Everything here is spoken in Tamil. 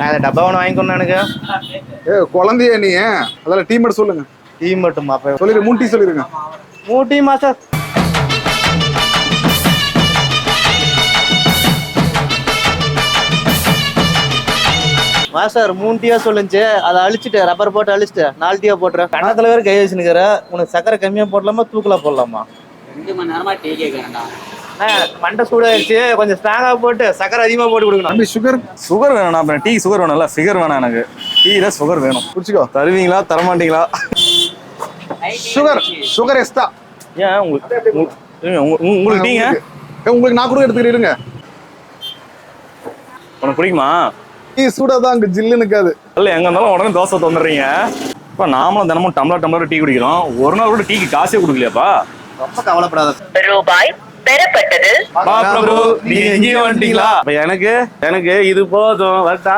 நான் அதை டப்பா ஒன்று வாங்கிக்கணும் எனக்கு ஏ குழந்தைய நீ அதெல்லாம் டீ மட்டும் சொல்லுங்க. டீ மட்டுமா அப்போ சொல்லிடு மூணு டீ சொல்லிருங்க மூணு டீ மாஸ்டர். மாஸ்டர் மூணு டீயா சொல்லுச்சு. அதை அழிச்சிட்டு ரப்பர் போட்டு அழிச்சிட்டு நாலு டீயா போட்டுறேன் கண்ணத்துல வேற கை வச்சுனுக்கிற உனக்கு சக்கரை கம்மியா போடலாமா தூக்கலா போடலாமா? ரெண்டு மணி நேரமா டீ கேட்கறேன்டா மண்டை சூடாயிருச்சு. கொஞ்சம் ஸ்ட்ராங்கா போட்டு சக்கரை அதிகமா போட்டு கொடுக்கணும். தம்பி சுகர் சுகர் வேணும் அப்புறம் டீ சுகர் வேணும்ல ஃபிகர் வேணாம் எனக்கு. டீல சுகர் வேணும். குடிச்சுக்கோ. தருவீங்களா? தரமாட்டீங்களா? சுகர் சுகர் எஸ்டா ஏன் உங்களுக்கு உங்களுக்கு டீங்க? உங்களுக்கு நான் கூட எடுத்துக்கிட்டு இருங்க. உனக்கு பிடிக்குமா? டீ சூடா தான் அங்க ஜில்லுன்னு இருக்காது. இல்ல எங்க இருந்தாலும் உடனே தோசை தந்துடுறீங்க. இப்போ நாமளும் தினமும் டம்ளர் டம்ளர் டீ குடிக்கிறோம். ஒரு நாள் கூட டீக்கு காசே கொடுக்கலையாப்பா? ரொம்ப கவலைப்படாத. ரூபாய் பெறப்பட்டது. எனக்கு எனக்கு இது போதும் வரட்டா